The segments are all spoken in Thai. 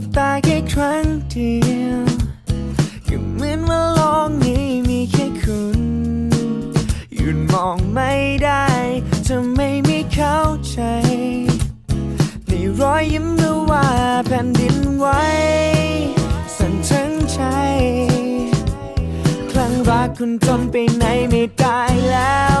บตาแค่ครั้งเดียวก็เหมือนว่าโลกนี้มีแค่คุณหยุดมองไม่ได้จะไม่มีเข้าใจในรอยยิ้มหรือว่าแผ่นดินไหวสั่นทั้งใจคลั่งรักคุณจนไปไหนไม่ได้แล้ว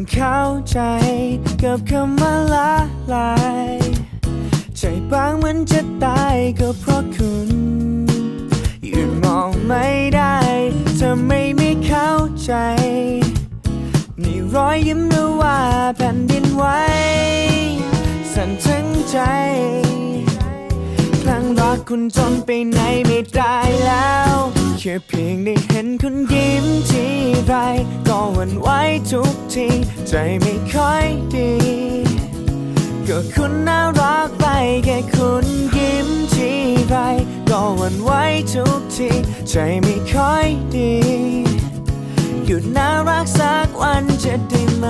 ก็เพิ่งเข้าใจกับคำว่าละลาย ใจบางเหมันจะตายก็เพราะคุณยืนมองไม่ได้เธอไม่ไม่เข้าใจนี่รอยยิ้มหรือว่าแผ่นดินไหวสั่นทั้งใจครั้งรักคุณจนไปไหนไม่ได้แล้ว แค่เพียงได้เห็นคุณยิ้มที ไร ก็หวั่นไหวทุกที ใจไม่ค่อยดี ก็คุณน่ารักไปแค่คุณยิ้มทีไร ก็หวั่นไหวทุกที ใจไม่ค่อยดี หยุดน่ารักสักวันจะได้ไหม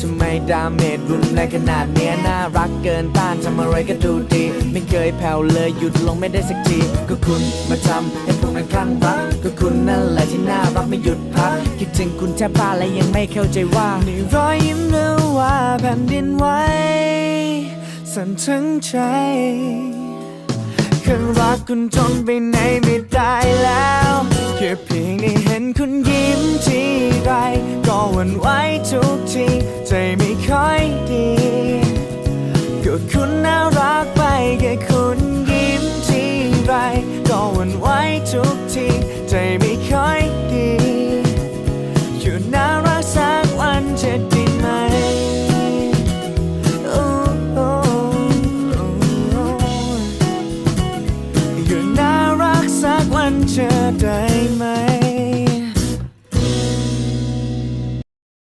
ทำไมดาเมจรุนแรงขนาดเนี้ยน่ารักเกินต้านทำอะไรก็ดูดี ไม่เคยแผ่วเลยหยุดลงไม่ได้สักที ก็คุณมาทำให้ มันคลั่งรักก็คุณนั่นแหละที่น่ารักไม่หยุดพัก คิดถึงคุณแทบบ้าและยังไม่เข้าใจว่านี่รอยยิ้มหรือว่าแผ่นดินไหวสั่นทั้งใจครั้งรักคุณจนไปไหนไม่ได้แล้วแค่เพียงได้เห็นคุณยิ้มทีไรก็หวั่นไหวทุกทีใจไม่ค่อยดีก็คุณน่ารักไปแค่คุณ ไร ก็วันไหวทุกที ใจไม่ค่อยดี อยู่น่ารักสักวันจะดีไหมอยู่น่ารักสักวันจะได้ไหม